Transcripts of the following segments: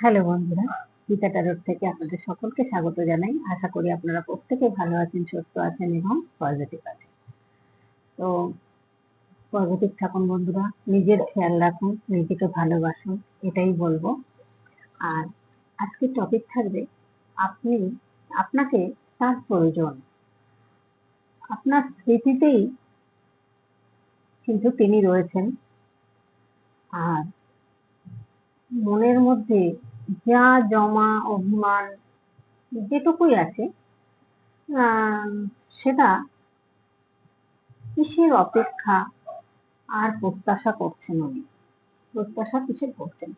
Hello বন্ধুরা, গীতা টারোর থেকে আপনাদের সকলকে স্বাগত জানাই। আশা করি আপনারা প্রত্যেকে ভালো আছেন, সুস্থ আছেন এবং পজিটিভ আছেন। তো পজিটিভ থাকুন বন্ধুরা, নিজের খেয়াল রাখুন, নিজেকে ভালোবাসুন, এটাই বলব। আর আজকে টপিক থাকবে আপনি, আপনাকে তার প্রয়োজন। আপনার স্মৃতিতেই কিন্তু তিনি রয়েছেন। আর মনের মধ্যে যা জমা, অভিমান, যেটুকুই আছে সেটা কিসের অপেক্ষা আর প্রত্যাশা করছেন উনি? প্রত্যাশা কিসের করছেন?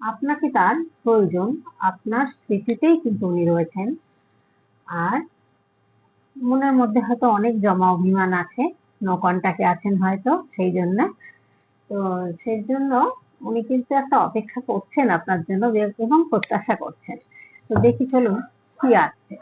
আপনাকে তার প্রয়োজন, আপনার স্মৃতিতেই কিন্তু উনি রয়েছেন। আর মনের মধ্যে হয়তো অনেক জমা অভিমান আছে নো আছেন হয়তো, সেই জন্য। তো সেই জন্য উনি কিন্তু একটা অপেক্ষা করছেন আপনার জন্য এবং প্রত্যাশা করছেন। তো দেখি চলুন কি আছে।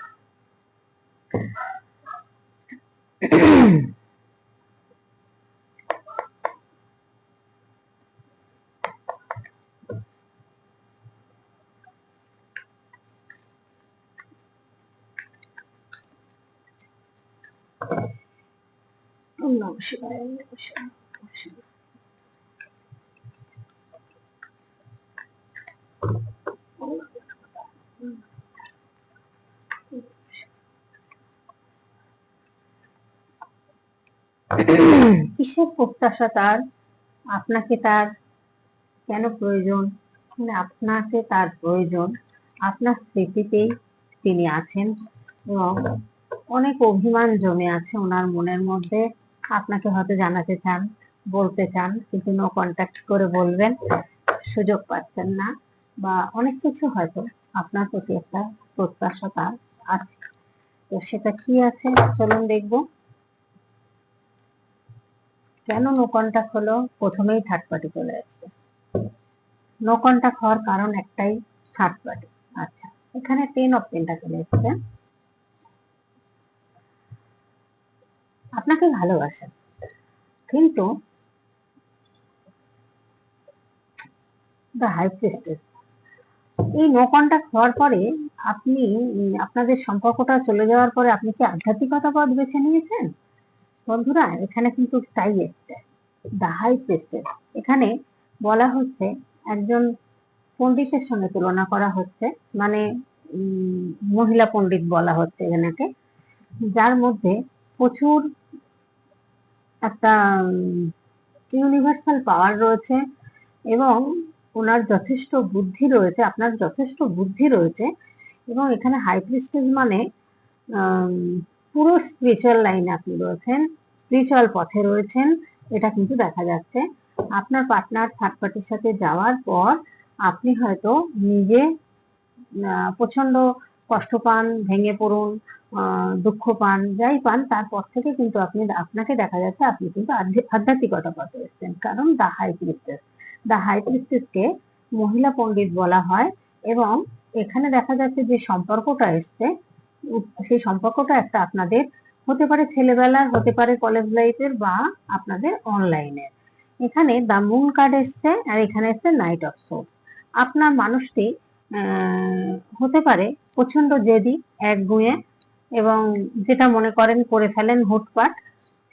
ওম নমঃ শিবায়, কিসের প্রত্যাশা তার, আপনাকে তার কেন প্রয়োজন? আপনাকে তার প্রয়োজন। আপনার স্মৃতিতেই তিনি আছেন এবং অনেক অভিমান জমে আছে ওনার মনের মধ্যে। আপনাকে হয়তো জানাতে চান, বলতে চান, কিন্তু নো কন্ট্যাক্ট করে বলবেন, সুযোগ পাচ্ছেন না বা অনেক কিছু হয়তো আপনার প্রতি একটা প্রত্যাশা তার আছে। তো সেটা কি আছে? চলুন দেখব। কেন নো হলো? প্রথমেই থার্ড পার্টি চলে আসছে। নো কন্টাক্ট হওয়ার কারণ একটাই থার্ড পার্টি আচ্ছা এখানে টেন অফ পেনটা চলে এসছে। আপনাকে ভালোবাসেন, কিন্তু দ্য হাই প্রিস্টেস এই নো কন্টাক্ট হওয়ার পরে আপনি, আপনাদের সম্পর্কটা চলে যাওয়ার পরে আপনি কি আধ্যাত্মিকতা পথ বেছে নিয়েছেন? বন্ধুরা, এখানে কিন্তু তাই এসছে। দ্য হাই এখানে বলা হচ্ছে একজন পণ্ডিতের সঙ্গে তুলনা করা হচ্ছে মানে মহিলা পণ্ডিত বলা হচ্ছে এনাকে যার মধ্যে প্রচুর একটা ইউনিভার্সাল পাওয়ার রয়েছে এবং ওনার যথেষ্ট বুদ্ধি রয়েছে, আপনার যথেষ্ট বুদ্ধি রয়েছে এবং এখানে হাই প্রিস্টেজ মানে পুরো স্পিরিচুয়াল লাইনে আপনি রয়েছেন স্পিরিচুয়াল পথে রয়েছেন, এটা কিন্তু দেখা যাচ্ছে। আপনার পার্টনার থার্ড পার্টির সাথে যাওয়ার পর আপনি হয়তো নিজে প্রচণ্ড কষ্ট পান, ভেঙে পড়ুন দুঃখ পান, যাই পান, তারপর থেকে কিন্তু আপনি, আপনাকে দেখা যাচ্ছে আপনি কিন্তু আধ্য- আধ্যাত্মিকতা পথে এসেছেন। কারণ the high priestess the high প্রিস্টেসকে মহিলা পণ্ডিত বলা হয় এবং এখানে দেখা যাচ্ছে যে সম্পর্কটা এসছে সেই সম্পর্কটা একটা আপনাদের হতে পারে ছেলেবেলার, হতে পারে কলেজ লাইফের বা আপনাদের অনলাইনের এখানে দা মুন কার্ড এসছে আর এখানে এসছে নাইট অফ সোল আপনার মানুষটি হতে পারে প্রচণ্ড জেদি, একগুঁয়ে এবং যেটা মনে করেন করে ফেলেন হুটপাট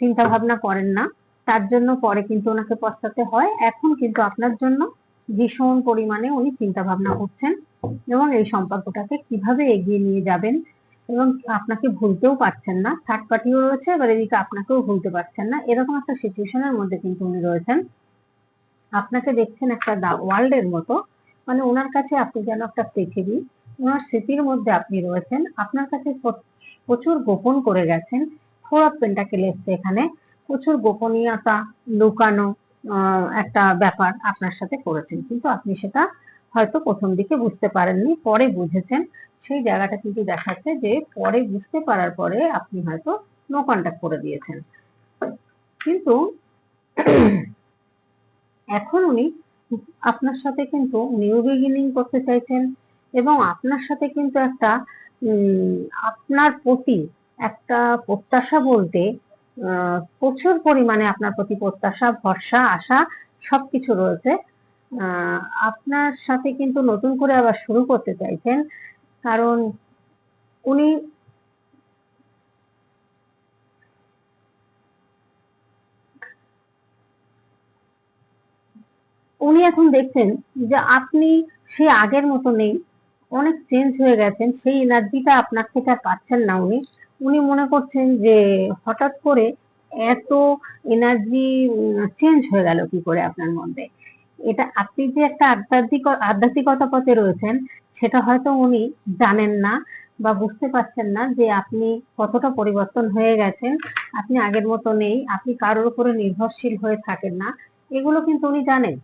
চিন্তা ভাবনা করেন না। তার জন্য পরে কিন্তু ওনাকে পস্তাতে হয়। এখন কিন্তু আপনার জন্য ভীষণ পরিমাণে উনি চিন্তা ভাবনা করছেন এবং এই সম্পর্কটাকে কীভাবে এগিয়ে নিয়ে যাবেন এবং আপনাকে ভুলতেও পারছেন না থার্ড পার্টিও রয়েছে, এবার এদিকে আপনাকেও ভুলতে পারছেন না, এরকম একটা সিচুয়েশনের মধ্যে কিন্তু উনি রয়েছেন। আপনাকে দেখছেন একটা দা ওয়ার্ল্ডের মতো মানে ওনার কাছে আপনি যেন একটা পৃথিবী ওনার স্মৃতির মধ্যে আপনি রয়েছেন, আপনার কাছে প্রচুর গোপন করে গেছেন ফোর অফ পেন্টাকেল এসছে এখানে, প্রচুর গোপনীয়তা, লুকানো একটা ব্যাপার আপনার সাথে করেছেন, কিন্তু আপনি সেটা হয়তো প্রথম দিকে বুঝতে পারেননি, পরে বুঝেছেন সেই জায়গাটা কিন্তু দেখাচ্ছে যে পরে বুঝতে পারার পরে আপনি হয়তো নো কন্ট্যাক্ট করে দিয়েছেন। কিন্তু এখন উনি আপনার সাথে কিন্তু নিউ বিগিনিং করতে চাইছেন এবং আপনার সাথে কিন্তু একটা আপনার প্রতি একটা প্রত্যাশা বলতে প্রচুর পরিমাণে আপনার প্রতি প্রত্যাশা, ভরসা, আশা সবকিছু রয়েছে। আপনার সাথে কিন্তু নতুন করে আবার শুরু করতে চাইছেন। কারণ উনি উনি এখন দেখছেন যে আপনি সে আগের মতো নেই, অনেক চেঞ্জ হয়ে গেছেন, সেই এনার্জিটা আপনার থেকে আর পাচ্ছেন না উনি। উনি মনে করছেন যে হঠাৎ করে এত এনার্জি চেঞ্জ হয়ে গেল কি করে আপনার মধ্যে? এটা আপনি যে একটা আধ্যাত্মিক, আধ্যাত্মিকতা পথে রয়েছেন, সেটা হয়তো উনি জানেন না বা বুঝতে পারছেন না যে আপনি কতটা পরিবর্তন হয়ে গেছেন, আপনি আগের মতো নেই, আপনি কারোর উপরে নির্ভরশীল হয়ে থাকেন না, এগুলো কিন্তু উনি জানেন।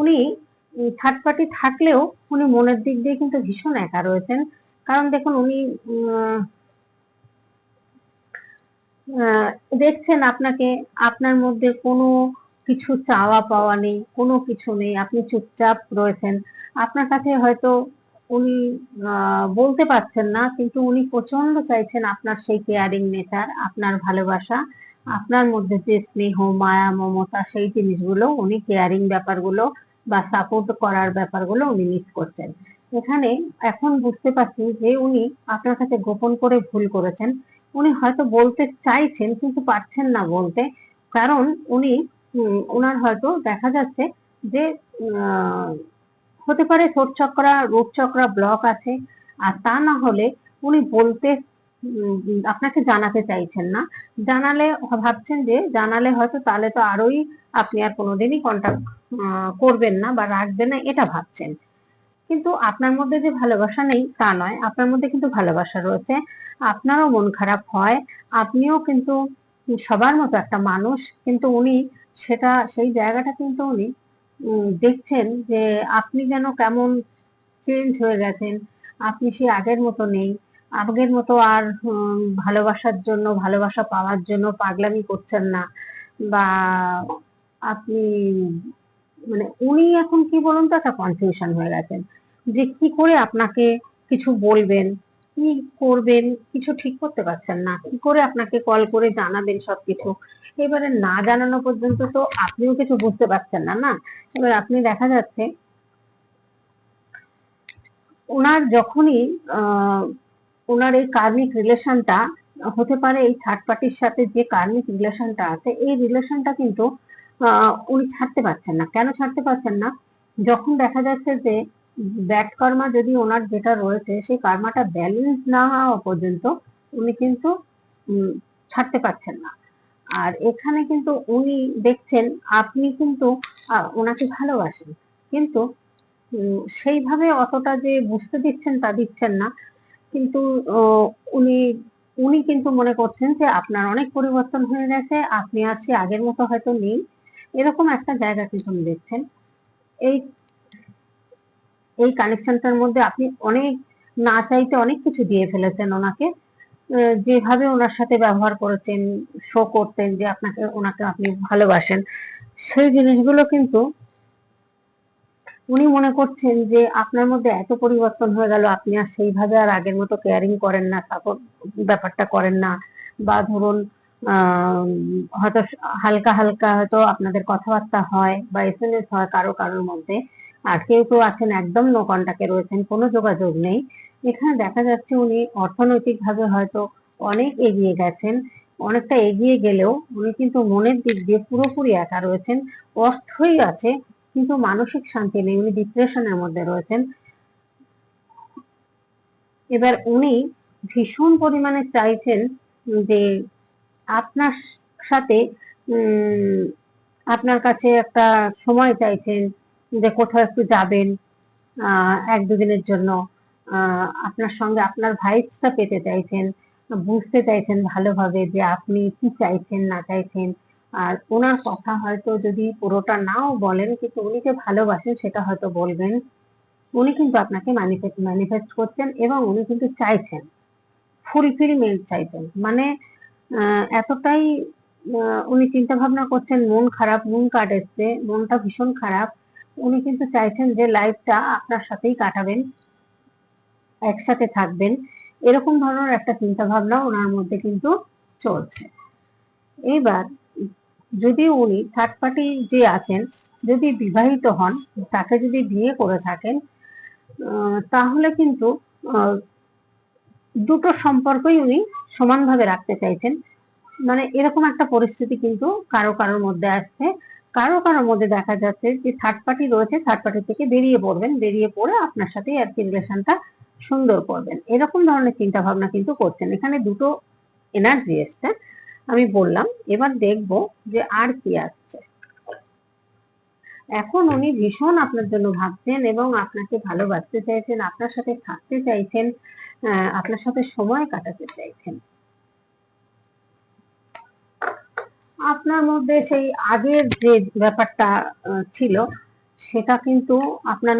উনি থার্ড পার্টি থাকলেও উনি মনের দিক দিয়ে কিন্তু ভীষণ একা রয়েছেন। কারণ দেখুন উনি দেখছেন আপনাকে, আপনার মধ্যে কোনো কিছু চাওয়া পাওয়া নেই, কোনো কিছু নেই, আপনি চুপচাপ রয়েছেন। আপনার কাছে হয়তো উনি বলতে পারছেন না, কিন্তু উনি প্রচণ্ড চাইছেন আপনার সেই কেয়ারিং নেচার আপনার ভালোবাসা, আপনার মধ্যে যে স্নেহ, মায়া, মমতা, সেই জিনিসগুলো, উনি কেয়ারিং ব্যাপারগুলো বা সাপোর্ট করার ব্যাপারগুলো উনি মিস করছেন। এখানে এখন বুঝতে পারছি যে উনি আপনার কাছে গোপন করে ভুল করেছেন। উনি হয়তো বলতে চাইছেন কিন্তু পারছেন না বলতে। কারণ উনি ওনার হয়তো দেখা যাচ্ছে যে হতে পারে ঠোঁট চক্রা, রূপ চক্রা ব্লক আছে। আর তা না হলে উনি বলতে আপনাকে জানাতে চাইছেন না। জানালে, ভাবছেন যে জানালে হয়তো তাহলে তো আরোই আপনি আর কোনোদিনই কন্ট্যাক্ট করবেন না বা রাখবেন না, এটা ভাবছেন। কিন্তু আপনার মধ্যে যে ভালোবাসা নেই, তা নয়। আপনার মধ্যে কিন্তু ভালোবাসা রয়েছে। আপনারও মন খারাপ হয়। আপনিও কিন্তু সবার মতো একটা মানুষ। কিন্তু উনি সেটা, সেই জায়গাটা কিন্তু উনি দেখছেন যে আপনি যেন কেমন চেঞ্জ হয়ে গেছেন। আপনি সে আগের মতো নেই। আগের মতো আর ভালোবাসার জন্য, ভালোবাসা পাওয়ার জন্য পাগলামি করছেন না। বা আপনি মানে উনি এখন কি বলুন তো, একটা কনফিউশন হয়ে গেছেন। যে কি করে আপনাকে কিছু বলবেন, কি করবেন, কিছু ঠিক করতে পারছেন না, কি করে আপনাকে কল করে জানাবেন সবকিছু? এবারে না জানানো পর্যন্ত তো আপনিও কিছু বুঝতে পারছেন না না? এবার আপনি দেখা যাচ্ছে, ওনার যখনই ওনার এই কার্মিক রিলেশনটা হতে পারে এই থার্ড পার্টির সাথে যে কার্মিক রিলেশনটা আছে, এই রিলেশনটা কিন্তু উনি ছাড়তে পারছেন না। কেন ছাড়তে পারছেন না? যখন দেখা যাচ্ছে যে ব্যাড কর্মা যদি ওনার যেটা রয়েছে, সেই কর্মাটা ব্যালেন্স না হওয়া পর্যন্ত উনি কিন্তু ছাড়তে পারছেন না। আর এখানে কিন্তু উনি দেখছেন, আপনি কিন্তু ওনাকে ভালোবাসেন। কিন্তু সেইভাবে অতটা যে বুঝতে দিচ্ছেন তা দিচ্ছেন না। কিন্তু উনি উনি কিন্তু মনে করছেন যে আপনার অনেক পরিবর্তন হয়ে গেছে, আপনি আর সে আগের মতো হয়তো নেই। এরকম একটা জায়গা কিন্তু উনি দেখছেন। এই এই কানেকশনটার মধ্যে আপনি অনেক, না চাইতে অনেক কিছু দিয়ে ফেলেছেন ওনাকে। যেভাবে ওনার সাথে ব্যবহার করেছেন শো করতেন যে আপনাকে, ওনাকে আপনি ভালোবাসেন, সেই জিনিসগুলো কিন্তু উনি মনে করছেন যে আপনার মধ্যে এত পরিবর্তন হয়ে গেল, আপনি আর সেইভাবে আর আগের মতো কেয়ারিং করেন না সাপোর্ট ব্যাপারটা করেন না। বা ধরুন হয়তো হালকা হালকা হয়তো আপনাদের কথাবার্তা হয় বা এস এম এস হয় কারও, কারোর মধ্যে। আর কেউ কেউ আছেন, একদম নো কন্টাক্টে রয়েছেন, কোনো যোগাযোগ নেই। এখানে দেখা যাচ্ছে উনি অর্থনৈতিক ভাবে হয়তো অনেক এগিয়ে গেছেন, অনেকটা এগিয়ে গেলেও উনি কিন্তু মনের দিক দিয়ে পুরোপুরি একা রয়েছেন অর্থই আছে, কিন্তু মানসিক শান্তি নেই, উনি ডিপ্রেশনের মধ্যে রয়েছেন। এবার উনি ভীষণ পরিমাণে চাইছেন যে আপনার সাথে আপনার কাছে একটা সময় চাইছেন যে কোথাও একটু যাবেন এক দুদিনের জন্য আপনার সঙ্গে আপনার ভাইবসটা পেতে চাইছেন, বুঝতে চাইছেন ভালোভাবে যে আপনি কি চাইছেন, না চাইছেন। আর ওনার কথা হয়তো যদি পুরোটা নাও বলেন, কিন্তু উনি যে ভালোবাসেন সেটা হয়তো বলবেন। উনি কিন্তু আপনাকে ম্যানিফেস্ট করছেন এবং উনি কিন্তু চাইছেন। ফুলফিলমেন্ট চাইছেন। মানে এতটাই উনি চিন্তা ভাবনা করছেন, মন খারাপ, মন কাটেছে, মনটা ভীষণ খারাপ। উনি কিন্তু চাইছেন যে লাইফটা আপনার সাথেই কাটাবেন, একসাথে থাকবেন। এরকম ধরনের একটা চিন্তা ভাবনা ওনার মধ্যে কিন্তু চলছে। এইবার যদি উনি থার্ড পার্টি যে আছেন, যদি বিবাহিত হন, তাকে যদি বিয়ে করে থাকেন তাহলে কিন্তু দুটো সম্পর্কই উনি সমানভাবে রাখতে চাইছেন। মানে এরকম একটা পরিস্থিতি কিন্তু কারও কারোর মধ্যে আসছে। কারও কারোর মধ্যে দেখা যাচ্ছে যে থার্ড পার্টি রয়েছে থার্ড পার্টি থেকে বেরিয়ে পড়বেন, বেরিয়ে পড়ে আপনার সাথে আর কি রিলেশনটা সুন্দর করবেন। এরকম ধরনের চিন্তা ভাবনা কিন্তু করছেন। এখানে দুটো এনার্জি এসছে, আমি বললাম। এবার দেখব যে আর কি আসছে। এখন উনি ভীষণ আপনার জন্য ভাবছেন এবং আপনাকে ভালোবাসতে চাইছেন, আপনার সাথে থাকতে চাইছেন আপনার সাথে সময় কাটাতে চাইছেন। আপনার মধ্যে সেই আগের যে ব্যাপারটা ছিল, সেটা কিন্তু আপনার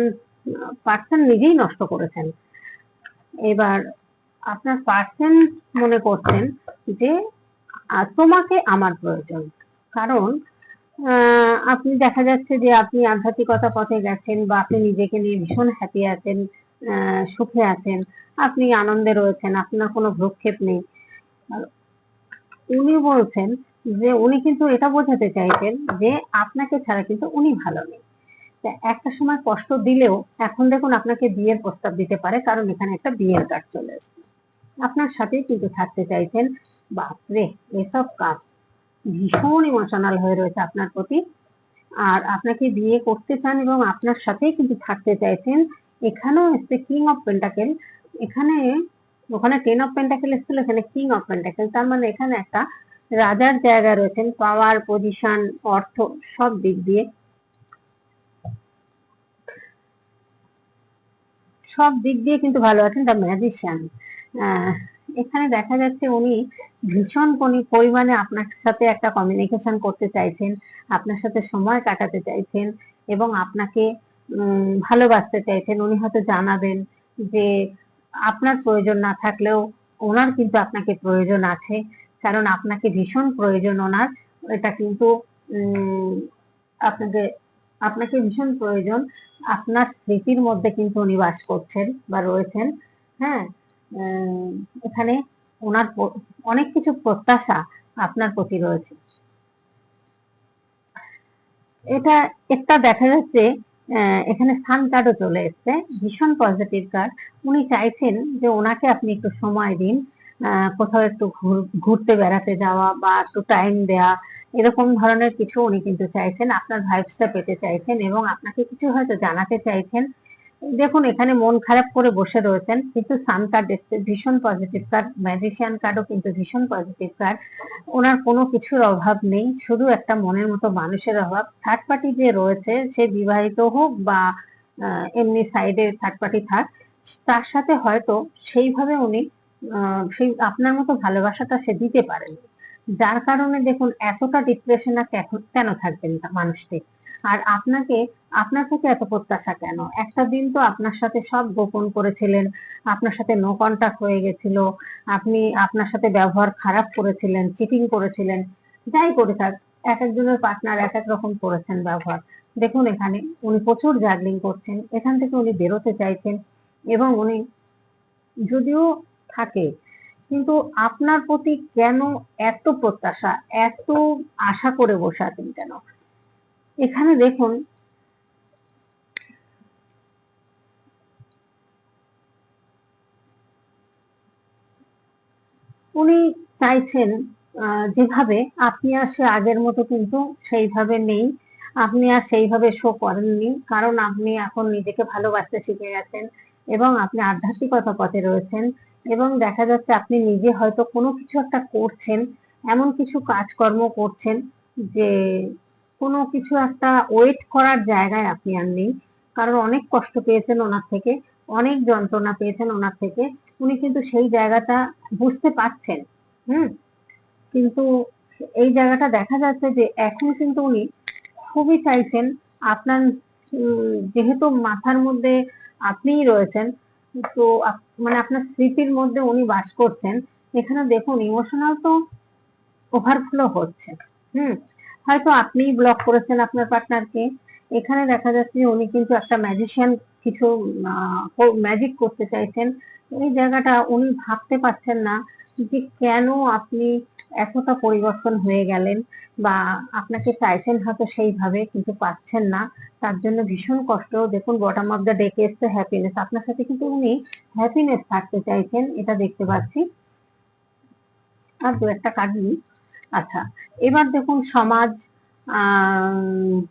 পার্সন নিজেই নষ্ট করেছেন। এবার আপনার পার্সন মনে করছেন যে তোমাকে আমার প্রয়োজন। কারণ আপনি দেখা যাচ্ছে যে আপনি আধ্যাত্মিকতা পথে গেছেন বা আপনি নিজেকে নিয়ে ভীষণ হ্যাপি আছেন সুখে আছেন, আপনি আনন্দে রয়েছেন, আপনার কোনো ভ্রুক্ষেপ নেই। উনি বলছেন যে উনি কিন্তু এটা বোঝাতে চাইছেন যে আপনাকে ছাড়া কিন্তু উনি ভালো নেই। একটা সময় কষ্ট দিলেও এখন দেখুন আপনাকে বিয়ের প্রস্তাব দিতে পারে, কারণ এখানে একটা বিয়ের কার্ড চলে এসেছে আপনার সাথেই কিন্তু থাকতে চাইছেন বাপরে, এসব কাজ ভীষণ ইমোশনাল হয়ে রয়েছে আপনার প্রতি। আর আপনাকে বিয়ে করতে চান এবং আপনার সাথেই কিন্তু থাকতে চাইছেন এখানেও এসছে কিং অফ পেন্টাকেল এখানে, ওখানে টেন অফ পেন্টাকেল এসেছিল, এখানে কিং অফ পেন্টাকেল তার মানে এখানে একটা রাজার জায়গা রয়েছেন, পাওয়ার পজিশন অর্থ, সব দিক দিয়ে। সব দিক দিয়ে কিন্তু ভালো আছেন দ্য ম্যাজিশিয়ান এখানে দেখা যাচ্ছে উনি ভীষণ পরি- পরিমাণে আপনার সাথে একটা কমিউনিকেশন করতে চাইছেন, আপনার সাথে সময় কাটাতে চাইছেন এবং আপনাকে ভালোবাসতে চাইছেন। উনি হয়তো জানাবেন যে আপনার প্রয়োজন না থাকলেও ওনার কিন্তু আপনাকে প্রয়োজন আছে। কারণ আপনাকে ভীষণ প্রয়োজন ওনার। এটা কিন্তু আপনাকে আপনাকে ভীষণ প্রয়োজন। আপনার স্মৃতির মধ্যে কিন্তু উনি বাস করছেন বা রয়েছেন হ্যাঁ? এখানে ওনার অনেক কিছু প্রত্যাশা আপনার প্রতি রয়েছে। এটা, একটা দেখা যাচ্ছে এখানে স্থান কার্ডও চলে এসছে, ভীষণ পজিটিভ কার্ড উনি চাইছেন যে ওনাকে আপনি একটু সময় দিন কোথাও একটু ঘুর- ঘুরতে বেড়াতে যাওয়া বা একটু টাইম দেওয়া এরকম ধরনের কিছু উনি কিন্তু চাইছেন, আপনার ভাইবসটা পেতে চাইছেন এবং আপনাকে কিছু হয়তো জানাতে চাইছেন। দেখুন, এখানে মন খারাপ করে বসে রয়েছেন, কিন্তু সান কার্ড ভীষণ পজিটিভ কার্ড ম্যাজিশিয়ান কার্ডও কিন্তু ভীষণ পজিটিভ কার্ড ওনার কোনো কিছুর অভাব নেই, শুধু একটা মনের মতো মানুষের অভাব। থার্ড পার্টি যে রয়েছে, সে বিবাহিত হোক বা এমনি সাইডে থার্ড পার্টি থাক, তার সাথে হয়তো সেইভাবে উনি সেই আপনার মতো ভালোবাসাটা সে দিতে পারেন যার কারণে দেখুন, এতটা ডিপ্রেশনে কেন থাকবেন মানুষটি? আর আপনাকে, আপনার থেকে এত প্রত্যাশা কেন? একটা দিন তো আপনার সাথে সব গোপন করেছিলেন, আপনার সাথে নো কন্টাক্ট হয়ে গেছিল, আপনি আপনার সাথে ব্যবহার খারাপ করেছিলেন চিটিং করেছিলেন, যাই করে থাক, এক একজনের পার্টনার এক এক রকম করেছেন ব্যবহার। দেখুন এখানে উনি প্রচুর জাগলিং করছেন, এখান থেকে উনি বেরোতে চাইছেন এবং উনি যদিও থাকে। কিন্তু আপনার প্রতি কেন এত প্রত্যাশা, এত আশা করে বসে আছেন কেন? এখানে দেখুন, উনি চাইছেন যেভাবে আপনি আর সে আগের মতো কিন্তু সেইভাবে নেই, আপনি আর সেইভাবে শো করেননি, কারণ আপনি এখন নিজেকে ভালোবাসতে শিখে গেছেন এবং আপনি আধ্যাত্মিকতা পথে রয়েছেন। এবং দেখা যাচ্ছে আপনি নিজে হয়তো কোনো কিছু একটা করছেন, এমন কিছু কাজকর্ম করছেন যে কোনো কিছু একটা ওয়েট করার জায়গায় আপনি আর নেই। কারণ অনেক কষ্ট পেয়েছেন ওনার থেকে, অনেক যন্ত্রণা পেয়েছেন ওনার থেকে, উনি কিন্তু সেই জায়গাটা বুঝতে পারছেন, হুম? কিন্তু এই জায়গাটা দেখা যাচ্ছে যে এখন কিন্তু উনি খুবই চাইছেন আপনার যেহেতু মাথার মধ্যে আপনিই রয়েছেন তো মানে আপনার স্মৃতির মধ্যে উনি বাস করছেন, এখানে দেখুন ইমোশনাল তো ওভারফ্লো হচ্ছে, হুম? হয়তো আপনিই ব্লক করেছেন আপনার পার্টনারকে এখানে দেখা যাচ্ছে যে উনি কিন্তু একটা ম্যাজিশিয়ান কিছু ম্যাজিক করতে চাইছেন, এই জায়গাটা উনি ভাবতে পারছেন না যে কেন আপনি এতটা পরিবর্তন হয়ে গেলেন? বা আপনাকে চাইছেন হয়তো সেইভাবে, কিন্তু পাচ্ছেন না। তার জন্য ভীষণ কষ্ট। দেখুন বটম অফ দ্য ডেকে এসছে হ্যাপিনেস আপনার সাথে কিন্তু উনি হ্যাপিনেস থাকতে চাইছেন, এটা দেখতে পাচ্ছি। আর দু একটা কার্ড নিই। আচ্ছা এবার দেখুন, সমাজ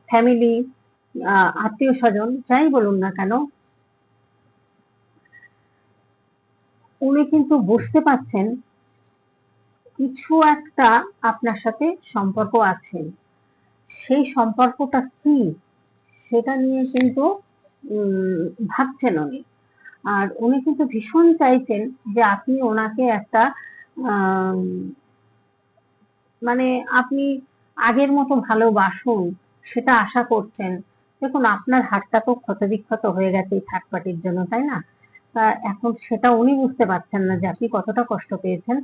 ফ্যামিলি আত্মীয় স্বজন, যাই বলুন না কেন, উনি কিন্তু বুঝতে পারছেন কিছু একটা আপনার সাথে সম্পর্ক আছে। সেই সম্পর্কটা কি? সেটা নিয়ে কিন্তু ভাবছেন উনি। আর উনি কিন্তু ভীষণ চাইছেন যে আপনি ওনাকে একটা মানে আপনি আগের মতো ভালোবাসুন, সেটা আশা করছেন। দেখুন, আপনার হাতটা তো ক্ষতবিক্ষত হয়ে গেছে এই থার্ড পার্টির জন্য, তাই না? এখন সেটা উনি বুঝতে পারছেন না যে আপনি কতটা কষ্ট পেয়েছেন।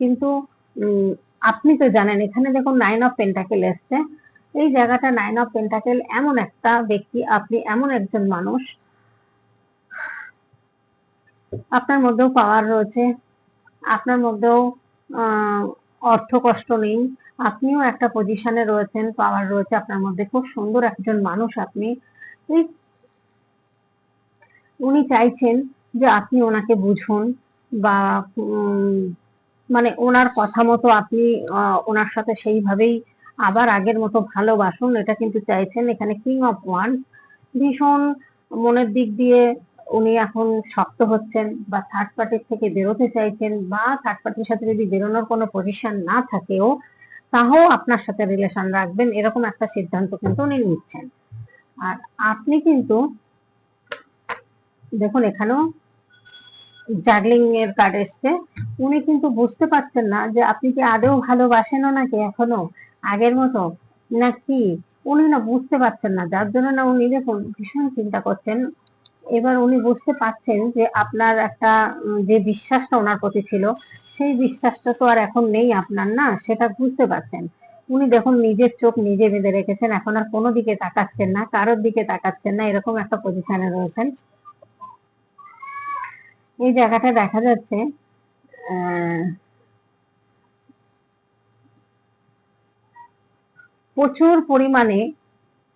কিন্তু আপনি তো জানেন, এখানে দেখুন নাইন অফ পেন্টাকেল এসছে। এই জায়গাটা নাইন অফ পেন্টাকেল এমন একটা ব্যক্তি, আপনি এমন একজন মানুষ। আপনার মধ্যেও পাওয়ার রয়েছে, আপনার মধ্যেও অর্থ কষ্ট নেই। আপনিও একটা পজিশনে রয়েছেন পাওয়ার রয়েছে আপনার মধ্যে। খুব সুন্দর একজন মানুষ আপনি। উনি চাইছেন যে আপনি ওনাকে বুঝুন বা মানে ওনার কথা মতো আপনি ওনার সাথে সেইভাবেই আবার আগের মতো ভালোবাসুন, এটা কিন্তু চাইছেন এখানে কিং অফ ওয়ান ভীষণ মনের দিক দিয়ে উনি এখন শক্ত হচ্ছেন বা থার্ড পার্টির থেকে বেরোতে চাইছেন বা থার্ড পার্টির সাথে যদি বেরোনোর কোনো পজিশন না থাকেও তাও আপনার সাথে রিলেশন রাখবেন, এরকম একটা সিদ্ধান্ত কিন্তু উনি নিচ্ছেন। আর আপনি কিন্তু দেখুন, এখানেও জাগলিং এর কার্ড এসছে। উনি কিন্তু বুঝতে পারছেন না যে আপনি কি আদৌ ভালোবাসেন নাকি এখনও আগের মতো? নাকি উনি না বুঝতে পারছেন না, যার জন্য না উনি দেখুন ভীষণ চিন্তা করছেন। এবার উনি বুঝতে পারছেন যে আপনার একটা যে বিশ্বাসটা ওনার প্রতি ছিল, সেই বিশ্বাসটা তো আর এখন নেই আপনার না, সেটা বুঝতে পারছেন। উনি দেখুন নিজের চোখ নিজে বেঁধে রেখেছেন, এখন আর কোনো দিকে তাকাচ্ছেন না, কারোর দিকে তাকাচ্ছেন না, এরকম একটা পজিশনে রয়েছেন। এই জায়গাটা দেখা যাচ্ছে প্রচুর পরিমাণে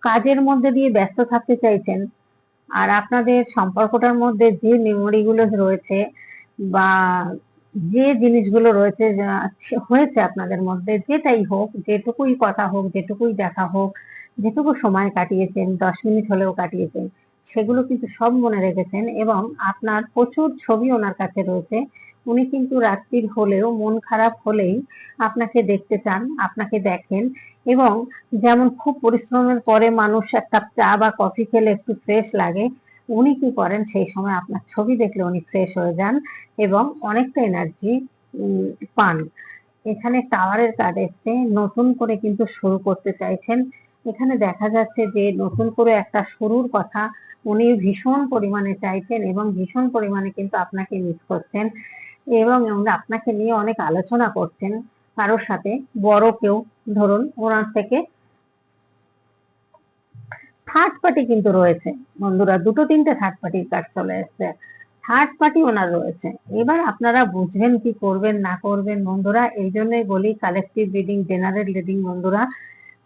কাজের মধ্যে দিয়ে ব্যস্ত থাকতে চাইছেন। আর আপনাদের সম্পর্কটার মধ্যে যে মেমোরিগুলো রয়েছে বা যে জিনিসগুলো রয়েছে হয়েছে আপনাদের মধ্যে, যেটাই হোক, যেটুকুই কথা হোক, যেটুকুই দেখা হোক, যেটুকু সময় কাটিয়েছেন, দশ মিনিট হলেও কাটিয়েছেন সেগুলো কিন্তু সব মনে রেখেছেন এবং আপনার প্রচুর ছবি ওনার কাছে রয়েছে। উনি কিন্তু রাত্রির হলেও মন খারাপ হলেই আপনাকে দেখতে চান, আপনাকে দেখেন এবং যেমন খুব পরিশ্রমের পরে মানুষ এক কাপ চা বা কফি খেলে একটু ফ্রেশ লাগে, উনি কি করেন? সেই সময় আপনার ছবি দেখলে উনি ফ্রেশ হয়ে যান এবং অনেকটা এনার্জি পান। এখানে টাওয়ারের কার্ড এসছে, নতুন করে কিন্তু শুরু করতে চাইছেন। এখানে দেখা যাচ্ছে যে নতুন করে একটা শুরুর কথা, উনি ভীষণ পরিমাণে চাইছেন এবং ভীষণ পরিমাণে কিন্তু আপনাকে মিস করছেন এবং আপনাকে নিয়ে অনেক আলোচনা করছেন কারোর সাথে, বড় কেউ, ধরুন ওনার থেকে। থার্ড পার্টি কিন্তু রয়েছে, বন্ধুরা, দুটো তিনটে থার্ড পার্টির কার্ড চলে এসছে। থার্ড পার্টি ওনার রয়েছে। এবার আপনারা বুঝবেন কি করবেন, না করবেন, বন্ধুরা, এই জন্যই বলি কালেকটিভ রিডিং জেনারেল রিডিং বন্ধুরা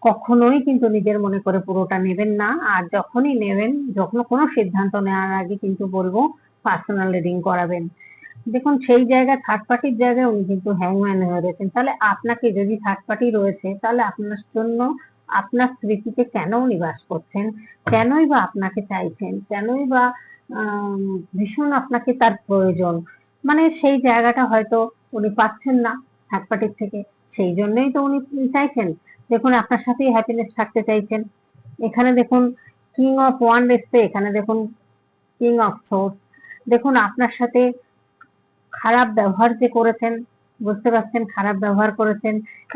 কখনোই কিন্তু নিজের মনে করে পুরোটা নেবেন না। আর যখনই নেবেন, যখন কোনো সিদ্ধান্ত নেওয়ার আগে কিন্তু বলব পার্সোনাল রিডিং করাবেন। দেখুন, সেই জায়গায় থার্ড পার্টির জায়গায় উনি কিন্তু হ্যাংম্যান হয়ে রয়েছেন তাহলে আপনাকে যদি থার্ড পার্টি রয়েছে, তাহলে আপনার জন্য আপনার স্মৃতিতে কেন উনি বাস করছেন? কেনই বা আপনাকে চাইছেন? কেনই বা ভীষণ আপনাকে তার প্রয়োজন? মানে সেই জায়গাটা হয়তো উনি পাচ্ছেন না থার্ড পার্টির থেকে। সেই জন্যই তো উনি চাইছেন। দেখুন, আপনার সাথেই হ্যাপিনেস থাকতে চাইছেন। এখানে দেখুন কিং অফ ওয়ান এসছে এখানে দেখুন কিং অফ সোর্স দেখুন, আপনার সাথে খারাপ ব্যবহার যে করেছেন, বুঝতে পারছেন, খারাপ ব্যবহার করেছেন,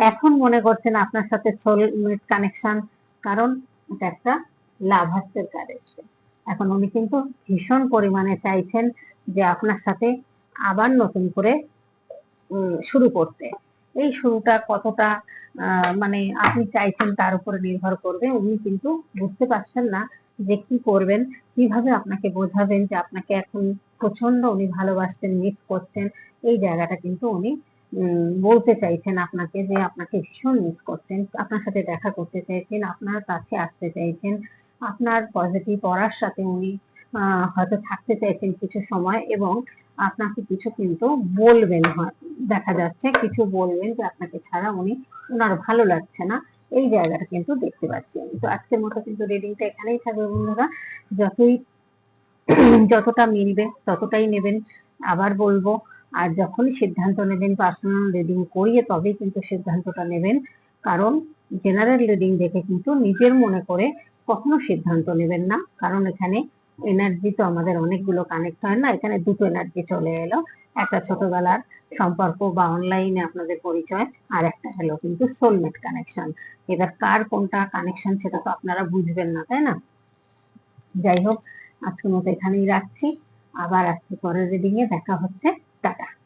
এখন মনে করছেন আপনার সাথে সোলমেট কানেকশন কারণ এটা একটা লাভার্সের কানেকশন এখন উনি কিন্তু ভীষণ পরিমাণে চাইছেন যে আপনার সাথে আবার নতুন করে শুরু করতে। এই শুরুটা কতটা মানে আপনি চাইছেন তার উপরে নির্ভর করবে, উনি কিন্তু বুঝতে পারছেন না যে কি করবেন, কীভাবে আপনাকে বোঝাবেন যে আপনাকে এখন প্রচণ্ড উনি ভালোবাসছেন মিস করছেন এই জায়গাটা কিন্তু উনি বলতে চাইছেন আপনাকে যে আপনাকে ভীষণ মিস করছেন আপনার সাথে দেখা করতে চাইছেন, আপনার কাছে আসতে চাইছেন, আপনার পজিটিভ পড়ার সাথে উনি হয়তো থাকতে চাইছেন কিছু সময় এবং আপনাকে কিছু কিন্তু বলবেন হয়। দেখা যাচ্ছে কিছু বলবেন যে আপনাকে ছাড়া উনি ওনার ভালো লাগছে না। এই জায়গাটা কিন্তু দেখতে পাচ্ছি তো আজকের মতো কিন্তু রিডিংটা এখানেই থাকবে বন্ধুরা। যতই যতটা মিলবে, ততটাই নেবেন। আবার বলব, আর যখনই সিদ্ধান্ত নেবেন পার্সোনাল রিডিং করিয়ে, তবেই কিন্তু সিদ্ধান্তটা নেবেন। কারণ জেনারেল রিডিং দেখে কিন্তু নিজের মনে করে কখনো সিদ্ধান্ত নেবেন না। কারণ এখানে এনার্জি তো আমাদের অনেকগুলো কানেক্ট হয় না? এখানে দুটো এনার্জি চলে এলো। একটা ছোটবেলার সম্পর্ক বা অনলাইনে আপনাদের পরিচয়, আর একটা হলো কিন্তু সোলমেট কানেকশন এবার কার কোনটা কানেকশন সেটা তো আপনারা বুঝবেন না, তাই না? যাই হোক, আজকের মতো এখানেই রাখছি। আবার আজকে পরের রিডিং এ দেখা হচ্ছে। টাটা।